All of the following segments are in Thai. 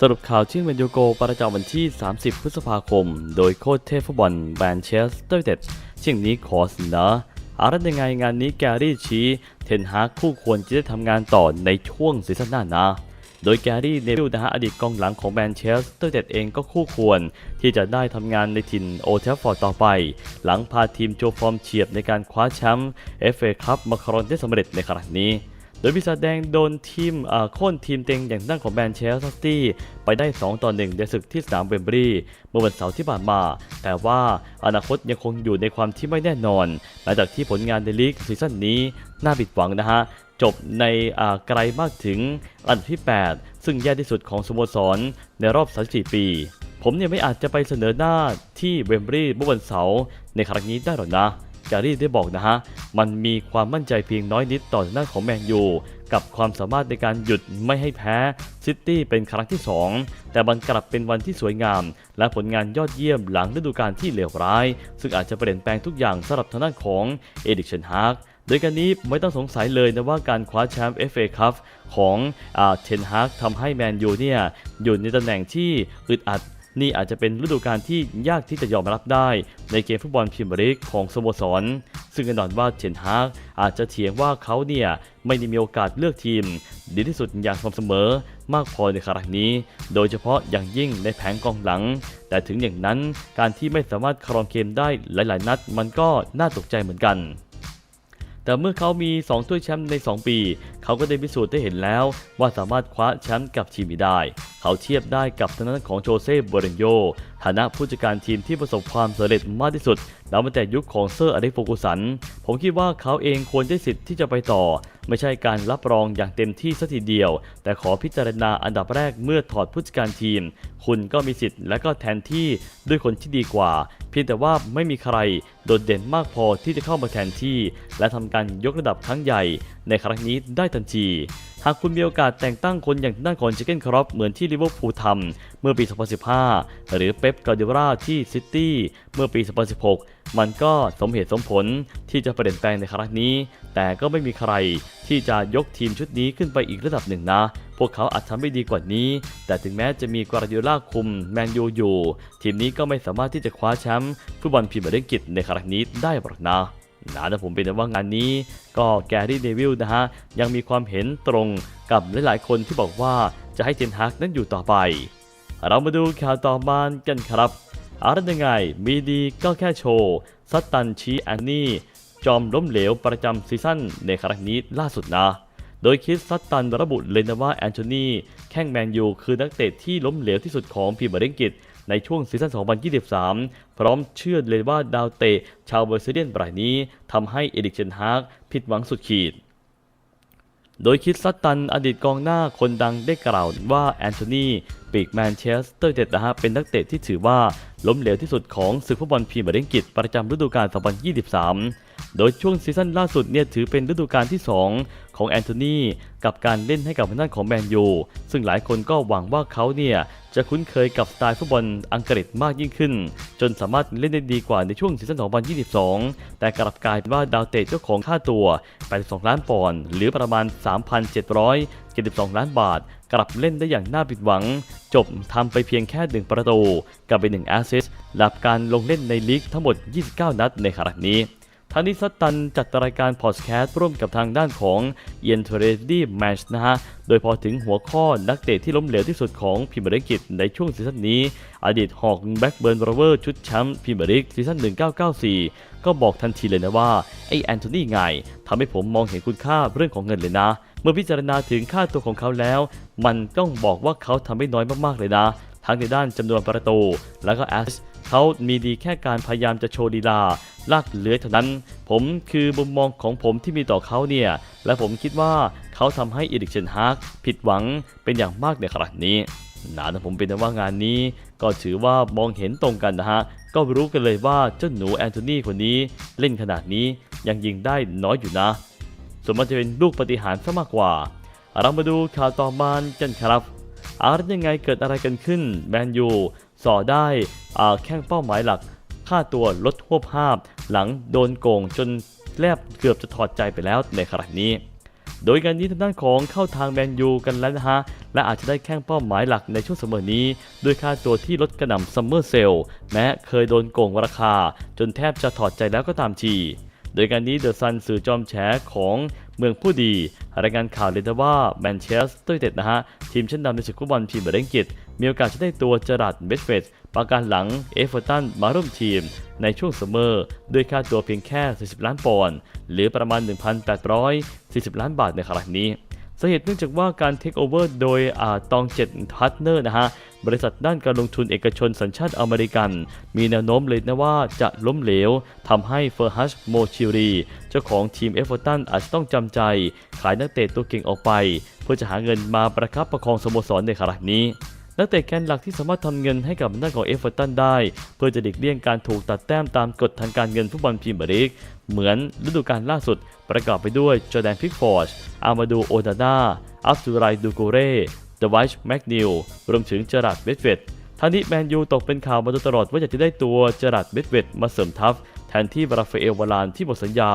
สรุปข่าวชื่อเมนโยโกประจำวันที่ 30 พฤษภาคม โดยโค้ชเทพฟุตบอลแมนเชสเตอร์เต็ดเช่นนี้ขอเสนออารัตยังไงงานนี้แกรี่ชี้เทนฮากคู่ควรจะได้ทำงานต่อในช่วงซีซั่นหน้านะโดยแกรี่เนวิลนะฮะอดีตกองหลังของแมนเชสเตอร์เต็ดเองก็คู่ควร ที่จะได้ทำงานในถิ่นโอเทฟฟอร์ดต่อไป หลังพาทีมโจฟอร์มเฉียบในการคว้าแชมป์เอฟเอคัพมาครองได้สำเร็จในครั้งนี้ โดยปีศาจแดงโดนทีมอ่าโค่นทีมเต็งอย่างด้านของแมนเชสเตอร์ซิตี้ไปได้ 2 ต่อ 1 ในศึกที่สนามเวมบรีเมื่อวันเสาร์ที่ผ่านมา แต่ว่าอนาคตยังคงอยู่ในความที่ไม่แน่นอน หลังจากที่ผลงานในลีกซีซั่นนี้น่าผิดหวังนะฮะ จบในอ่าไกลมากถึงอันดับที่ 8 ซึ่งแย่ที่สุดของสโมสรในรอบ 34 ปี ผมเนี่ยไม่อาจจะไปเสนอหน้าที่เวมบรีเมื่อวันเสาร์ในครั้งนี้ได้หรอกนะ จารีได้บอกนะฮะ มันมีความมั่นใจเพียงน้อยนิดต่อหน้าของแมนยู กับความสามารถในการหยุดไม่ให้แพ้ซิตี้เป็นครั้งที่ 2 แต่มันกลับเป็นวันที่สวยงาม และผลงานยอดเยี่ยมหลังฤดูกาลที่เลวร้าย ซึ่งอาจจะเปลี่ยนแปลงทุกอย่างสำหรับทางด้านของเอดิกเชนฮากโดยการนี้ไม่ต้องสงสัยเลยนะว่าการคว้าแชมป์ FA คัพของเทนฮากทำให้แมนยูเนี่ยอยู่ในตำแหน่งที่อึดอัด นี่อาจจะเป็นฤดูกาลที่ยากที่จะยอมรับได้ ในเกมฟุตบอลพรีเมียร์ลีกของสโมสร ซึ่งแน่นอนว่าเทนฮากอาจจะเถียงว่าเขาเนี่ยไม่ได้มีโอกาสเลือกทีม ดีที่สุดอย่างสม่ำเสมอมากพอในครั้งนี้ โดยเฉพาะอย่างยิ่งในแผงกองหลัง แต่ถึงอย่างนั้นการที่ไม่สามารถครองเกมได้หลาย ๆ นัด มันก็น่าตกใจเหมือนกันแต่เมื่อเขามี 2 ถ้วยแชมป์ใน 2 ปีเขาก็ได้พิสูจน์ได้เห็นแล้วว่าสามารถคว้าแชมป์กับทีมนี้ได้ เขาเทียบได้กับทางด้านของโจเซ่บเรนโยฐานะผู้จัดการทีมที่ประสบความสำเร็จมากที่สุดแล้วมาแต่ยุคของเซอร์อเล็กโฟกุสัน ผมคิดว่าเขาเองควรได้สิทธิ์ที่จะไปต่อ ไม่ใช่การรับรองอย่างเต็มที่สัทีเดียว แต่ขอพิจารณาอันดับแรกเมื่อถอดผู้จัดการทีม คุณก็มีสิทธิ์และก็แทนที่ด้วยคนที่ดีกว่า เพียงแต่ว่าไม่มีใครโดดเด่นมากพอที่จะเข้ามาแทนที่ และทำการยกระดับครั้งใหญ่ในครั้งนี้ได้ทันที หากคุณมีโอกาสแต่งตั้งคนอย่างด้านของเจเกนครอปเหมือนที่ลิเวอร์พูลทำเมื่อปี 2015 หรือเป๊ปกาเดราที่ซิตี้เมื่อปี 2016 มันก็สมเหตุสมผลที่จะเปลี่ยนแปลงในครั้งนี้ แต่ก็ไม่มีใครที่จะยกทีมชุดนี้ขึ้นไปอีกระดับหนึ่งนะ พวกเขาอาจทำไม่ดีกว่านี้ แต่ถึงแม้จะมีกวาร์ดิโอลาคุมแมนยูอยู่ ทีมนี้ก็ไม่สามารถที่จะคว้าแชมป์ฟุตบอลพรีเมียร์ลีกอังกฤษในครั้งนี้ได้หรอกนะ นะแต่ผมเป็นว่างานนี้ก็แกรี่เดวิลนะฮะ ยังมีความเห็นตรงกับหลายๆ คนที่บอกว่าจะให้เทนฮากนั้นอยู่ต่อไป เรามาดูข่าวต่อมากันครับอะไรยังไงมีดีก็แค่โชว์ซัตตันชีแอนนี่ จอมล้มเหลวประจำซีซั่นในครั้งนี้ล่าสุดนะ โดยคิดซัตตันระบุเลยนะว่าแอนโทนีแข้งแมนยูคือนักเตะที่ล้มเหลวที่สุดของพรีเมียร์ลีกอังกฤษ ในช่วงซีซั่น 2023 พร้อมเชื่อเลยว่าดาวเตะชาวเบอร์เซเดียนรายนี้ทำให้เอดิกเชนฮากผิดหวังสุดขีด โดยคิดซัตตันอดีตกองหน้าคนดังได้กล่าวว่าแอนโทนีปีกแมนเชสเตอร์เต็ดนะฮะเป็นนักเตะที่ถือว่าล้มเหลวที่สุดของศึกฟุตบอลพรีเมียร์ลีกอังกฤษประจำฤดูกาล 2023 โดยช่วงซีซั่นล่าสุดเนี่ยถือเป็นฤดูกาลที่ 2 ของแอนโทนีกับการเล่นให้กับทางด้านของแมนยู ซึ่งหลายคนก็หวังว่าเขาเนี่ย จะคุ้นเคยกับสไตล์ฟุตบอลอังกฤษมากยิ่งขึ้น จนสามารถเล่นได้ดีกว่าในช่วงซีซั่น 2022 แต่กลับกลายเป็นว่าดาวเตะเจ้าของค่าตัว 82 ล้านปอนด์หรือประมาณ 3,772 ล้านบาท กลับเล่นได้อย่างน่าผิดหวัง จบทำไปเพียงแค่ 1 ประตู กับไป1แอสซิสต์หลับการลงเล่นในลีกทั้งหมด 29 นัดในครั้งนี้ ทางนี้ซัตตันจัดรายการพอดแคสต์ร่วมกับทางด้านของเอียนเทเรดี้แมชนะฮะ โดยพอถึงหัวข้อนักเตะที่ล้มเหลวที่สุดของพรีเมียร์ลีกอังกฤษในช่วงซีซั่นนี้ อดีตหอกแบ็กเบิร์นโรเวอร์ชุดแชมป์พรีเมียร์ลีกซีซั่น 1994 ก็บอกทันทีเลยนะว่า ไอแอนโทนีไงทำให้ผมมองเห็นคุณค่าเรื่องของเงินเลยนะ เมื่อพิจารณาถึงค่าตัวของเขาแล้ว มันต้องบอกว่าเขาทำไม่น้อยมากๆเลยนะ ทั้งในด้านจำนวนประตู แล้วก็แอสเขามีดีแค่การพยายามจะโชว์ดีลา ลากเลื้อยเท่านั้น ผมคือมุมมองของผมที่มีต่อเขาเนี่ย และผมคิดว่าเขาทำให้อีดิกเชนฮากผิดหวังเป็นอย่างมากในครั้งนี้นะแต่ผมเป็นแต่ว่างานนี้ ก็ถือว่ามองเห็นตรงกันนะฮะ ก็รู้กันเลยว่าเจ้าหนูแอนโทนีคนนี้เล่นขนาดนี้ยังยิงได้น้อยอยู่นะ ส่วนมันจะเป็นลูกปฏิหารซะมากกว่า เรามาดูข่าวต่อมากันครับอะไรยังไงเกิดอะไรกันขึ้น แมนยูสอได้อ่าแข้งเป้าหมายหลัก ค่าตัวลดหัวภาพ หลังโดนโกงจนแลบเกือบจะถอดใจไปแล้วในครั้งนี้ โดยการนี้ทางด้านของเข้าทางแมนยูกันแล้วนะฮะ และอาจจะได้แข้งเป้าหมายหลักในช่วงเสมอนี้ ด้วยค่าตัวที่ลดกระหน่ำซัมเมอร์เซลแม้เคยโดนโกงราคา จนแทบจะถอดใจแล้วก็ตามทีโดยการนี้เดอะซันสื่อจอมแฉของ เมืองผู้ดีรายงานข่าวเลยนะว่าแมนเชสเตอร์ยูไนเต็ดนะฮะ ทีมชั้นนำในศึกฟุตบอลพรีเมียร์ลีกอังกฤษ มีโอกาสจะได้ตัวเจอราร์ดเบสเฟสประการหลังเอฟเวอร์ตันมาร่วมทีม ในช่วงซัมเมอร์ด้วยค่าตัวเพียงแค่ 40 ล้านปอนด์หรือประมาณ 1,840 ล้านบาทในครั้งนี้สาเหตุเนื่องจากว่าการเทคโอเวอร์โดยอาตองเจ็ดพาร์ทเนอร์นะฮะ บริษัทด้านการลงทุนเอกชนสัญชาติอเมริกัน มีแนวโน้มเลยนะว่าจะล้มเหลวทำให้เฟอร์ฮัชโมชิรี เจ้าของทีมเอฟเวอร์ตันอาจจะต้องจำใจ ขายนักเตะตัวเก่งออกไป เพื่อจะหาเงินมาประคับประคองสโมสรในครั้งนี้นักเตะแกนหลักที่สามารถทำเงินให้กับด้าของเอฟเวอร์ตันได้ เพื่อจะหลีกเลี่ยงการถูกตัดแต้มตามกฎทางการเงินฟุตบอลพรีเมียร์ลีกเหมือนฤดูกาลล่าสุด ประกอบไปด้วยจอแดนพิกฟอร์ดอามาดูโอดาน่าอัฟซูไรดูโกเร่ เดวิชแมกนิลรวมถึงเจอราร์ดเบดเวดทั้งนี้แมนยูตกเป็นข่าวมาโดยตลอดว่าอยากจะได้ตัวเจอราร์ดเบดเวดมาเสริมทัพแทนที่ราฟาเอลวารานที่หมดสัญญา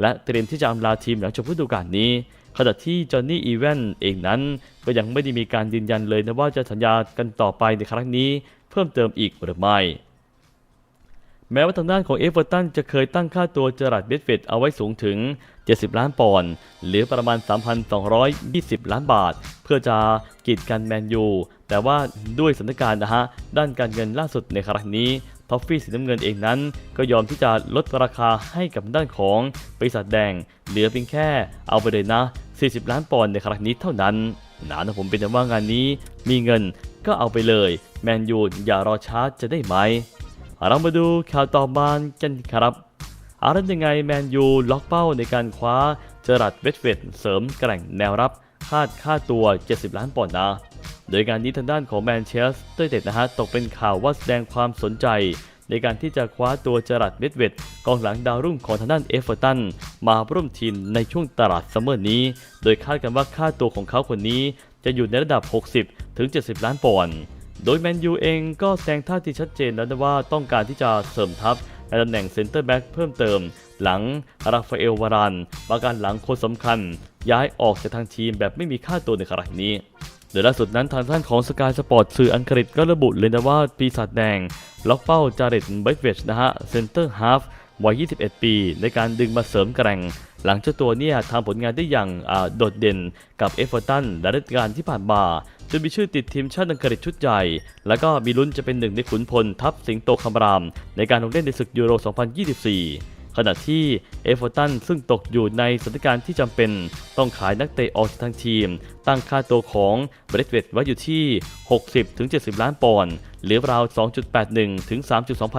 และเตรียมที่จะอำลาทีมหลังจบฤดูกาลนี้ขณะที่จอห์นนี่อีแวนเองนั้น ก็ยังไม่ได้มีการยืนยันเลยนะว่าจะสัญญากันต่อไปในครั้งนี้ เพิ่มเติมอีกหรือไม่ แม้ว่าทางด้านของเอฟเวอร์ตันจะเคยตั้งค่าตัวเจอราร์ดเบสเฟตเอาไว้สูงถึง 70 ล้านปอนด์หรือประมาณ 3,220 ล้านบาท เพื่อจะกีดกันแมนยู แต่ว่าด้วยสถานการณ์นะฮะ ด้านการเงินล่าสุดในครั้งนี้ท็อฟฟี่สีน้ำเงินเองนั้น ก็ยอมที่จะลดราคาให้กับด้านของบริษัทแดง เหลือเพียงแค่เอาไปเลยนะ 40 ล้านปอนด์ในครั้งนี้เท่านั้นหนานะผมเป็นแต่ว่างานนี้มีเงินก็เอาไปเลย แมนยูอย่ารอช้าจะได้ไหม เรามาดูข่าวต่อมากันครับอารันยังไงแมนยูล็อกเป้าในการคว้าเจอรัดเวสเวตเสริมแกร่งแนวรับคาดค่าตัว 70 ล้านปอนด์นะ โดยการนี้ทางด้านของแมนเชสเตอร์ยูไนเต็ดนะฮะตกเป็นข่าวว่าแสดงความสนใจ ในการที่จะคว้าตัวเจอรัดเวสเวตกองหลังดาวรุ่งของทางด้านเอฟเวอร์ตันมาร่วมทีมในช่วงตลาดซัมเมอร์นี้ โดยคาดกันว่าค่าตัวของเขาคนนี้จะอยู่ในระดับ 60 ถึง 70 ล้านปอนด์ โดยแมนยูเองก็แสดงท่าทีชัดเจนแล้วนะว่าต้องการที่จะเสริมทัพในตำแหน่งเซนเตอร์แบ็กเพิ่มเติม หลังราฟาเอลวารานประการหลังคนสำคัญ ย้ายออกจากทางทีมแบบไม่มีค่าตัวในครั้งนี้โดยล่าสุดนั้นทางท่านของสกายสปอร์ตสื่ออังกฤษก็ระบุเลยนะว่าปีศาจแดง ล็อกเป้าจาเรตเบรเวชนะฮะเซนเตอร์ฮาฟวัย 21 ปี ในการดึงมาเสริมแกร่ง หลังเจ้าตัวเนี่ยทำผลงานได้อย่างโดดเด่นกับเอฟเวอร์ตันและฤดูกาลที่ผ่านมา จนมีชื่อติดทีมชาติอังกฤษชุดใหญ่ แล้วก็มีลุ้นจะเป็นหนึ่งในขุนพลทัพสิงโตคำราม ในการลงเล่นในศึกยูโร 2024 ขณะที่เอฟเวอร์ตันซึ่งตกอยู่ในสถานการณ์ที่จำเป็นต้องขายนักเตะออกจากทางทีม ตั้งค่าตัวของเบรดเวตไว้อยู่ที่ 60-70 ล้านปอนด์หรือราว 2.81 ถึง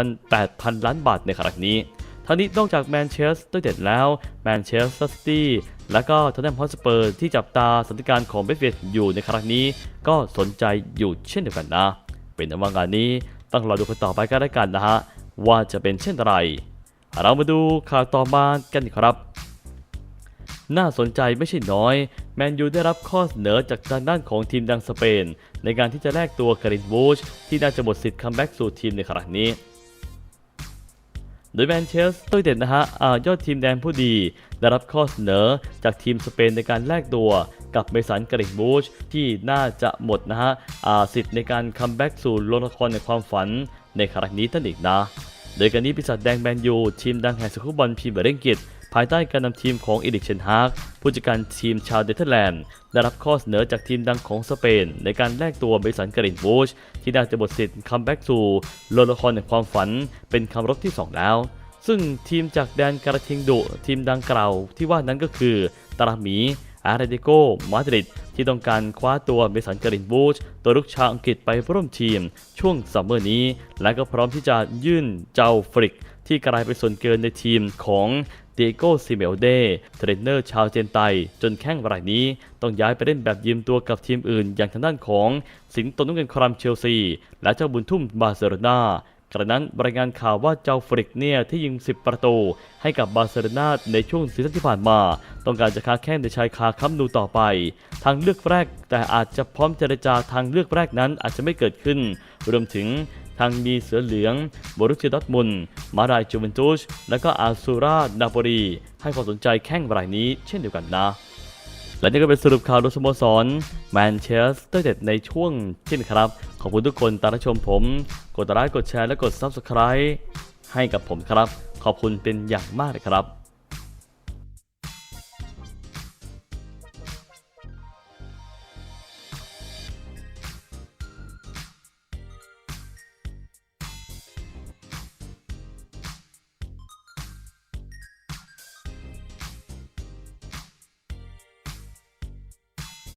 3.28พันล้านบาทในครั้งนี้ทั้งนี้นอกจากแมนเชสเตอร์เด็ดแล้วแมนเชสเตอร์ซิตี้ และก็ทอตแนมฮอสเปอร์ที่จับตาสถานการณ์ของเบสเวตอยู่ในครั้งนี้ ก็สนใจอยู่เช่นเดียวกันนะ เป็นอันว่างานนี้ต้องรอดูกันต่อไปกันแล้วกันนะฮะว่าจะเป็นเช่นไร เรามาดูข่าวต่อมากันครับ น่าสนใจไม่ใช่น้อย แมนยูได้รับข้อเสนอจากทางด้านของทีมดังสเปน ในการที่จะแลกตัวคารินบูชที่น่าจะหมดสิทธิ์คัมแบ็กสู่ทีมในครั้งนี้ โดยแมนเชสเตอร์ยูไนเต็ดนะฮะอายอดทีมแดนผู้ดี ได้รับข้อเสนอจากทีมสเปนในการแลกตัวกับเมสันกริกบูชที่น่าจะหมดนะฮะอาสิทธิ์ในการคัมแบ็กสู่โลกละครในความฝันในครั้งนี้ท่านอีกนะ โดยการนี้ปีศาจแดงแมนยูทีมดังแห่งสกุบอลพีเมียร์ลีกอังกิต ภายใต้การนำทีมของอีดิกเชนฮากผู้จัดการทีมชาวเนเธอร์แลนด์ ได้รับข้อเสนอจากทีมดังของสเปน ในการแลกตัวเบสันกรินบูชที่น่าจะหมดสิทธิ์คัมแบ็กสู่โลละครในความฝันเป็นคำรบที่ 2 แล้ว ซึ่งทีมจากแดนการะทิงดุทีมดังกล่าวที่ว่านั้นก็คือตารามีอาร์เรติโกมาดริดที่ต้องการคว้าตัวเมสันกรินบูชตัวลูกชาวอังกฤษไปร่วมทีม ช่วงซัมเมอร์นี้ และก็พร้อมที่จะยื่นเจ้าฟริกที่กลายเป็นส่วนเกินในทีมของ เดโกซิเมลเดเทรนเนอร์ชาวเจนไต จนแข้งรายนี้ต้องย้ายไปเล่นแบบยืมตัวกับทีมอื่น อย่างทางด้านของสิงโตนุ่งเงินครามเชลซี และเจ้าบุญทุ่มบาร์เซโลนากระนั้นรายงานข่าวว่าเจ้าฟริกเนี่ยที่ยิง 10 ประตู ให้กับบาร์เซโลนาในช่วงซีซั่นที่ผ่านมา ต้องการจะค้าแข้งในชายคาค้ำนูต่อไป ทางเลือกแรก แต่อาจจะพร้อมเจรจาทางเลือกแรกนั้นอาจจะไม่เกิดขึ้น รวมถึง ทางมีเสือเหลืองบรุสเซียดอร์ทมุนมารายจูเวนตุสและก็อาซูรานาโปลีให้ความสนใจแข้งรายนี้เช่นเดียวกันนะ และนี่ก็เป็นสรุปข่าวโดยสโมสรแมนเชสเตอร์เด็ดในช่วงเช่นครับ ขอบคุณทุกคนตามรับชมผม กดไลค์กดแชร์และกด Subscribe ให้กับผมครับ ขอบคุณเป็นอย่างมากเลยครับ